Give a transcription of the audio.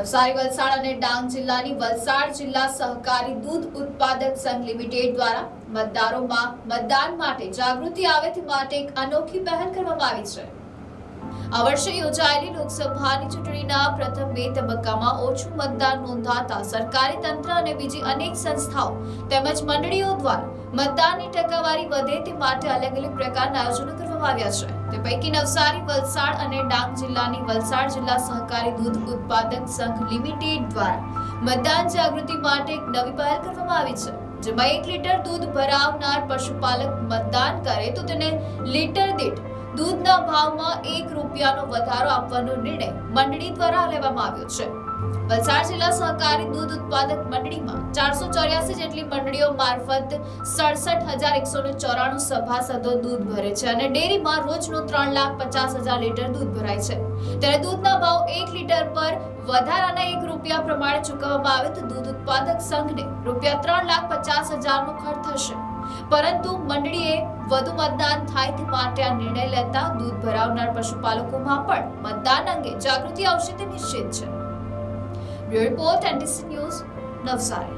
નવસારી વલસાડ અને ડાંગ જિલ્લાની વલસાડ જિલ્લા સહકારી દૂધ ઉત્પાદક સંઘ લિમિટેડ દ્વારા મતદારોમાં મતદાન માટે જાગૃતિ આવે તે માટે એક અનોખી પહેલ કરવામાં આવી છે. આ વર્ષે યોજાયેલી લોકસભાની ચૂંટણીના પ્રથમ બે તબક્કામાં ઓછું મતદાન નોંધાતા સરકારી તંત્ર અને બીજી અનેક સંસ્થાઓ તેમજ મંડળીઓ દ્વારા મતદાનની ટકાવારી વધે તે માટે અલગ અલગ પ્રકારના આયોજનો કરવામાં આવ્યા છે. તે પૈકી નવસારી, વલસાડ અને ડાંગ જિલ્લાની વલસાડ જિલ્લા સહકારી દૂધ ઉત્પાદક સંઘ લિમિટેડ દ્વારા મતદાન જાગૃતિ માટે એક નવી પહેલ કરવામાં આવી છે, જેમાં એક લીટર દૂધ ભરાવનાર પશુપાલક મતદાન કરે તો તેને લીટર દીઠ દૂધના ભાવમાં એક રૂપિયાનો વધારો આપવાનો નિર્ણય મંડળી દ્વારા લેવામાં આવ્યો છે. વલસાડ જિલ્લા સહકારી દૂધ ઉત્પાદક મંડળીમાં ચારસો ચોર્યાસી જેટલી મંડળીઓ મારફત સડસઠ હજાર એકસો ને ચોરાણું સભાસદો દૂધ ભરે છે અને ડેરીમાં રોજનું ત્રણ લાખ પચાસ હજાર લીટર દૂધ ભરાય છે. ત્યારે દૂધના ભાવ એક લીટર પર વધારાના એક રૂપિયા પ્રમાણે ચૂકવવામાં આવે તો દૂધ ઉત્પાદક સંઘને રૂપિયા ત્રણ લાખ પચાસ હજારનો ખર્ચ થશે. પરંતુ મંડળીએ વધુ મતદાન થાય તે માટે આ નિર્ણય લેતા દૂધ ભરાવનાર પશુપાલકોમાં પણ મતદાન અંગે જાગૃતિ આવશે તે નિશ્ચિત છે. Bureau Report and Disney News, Navsari.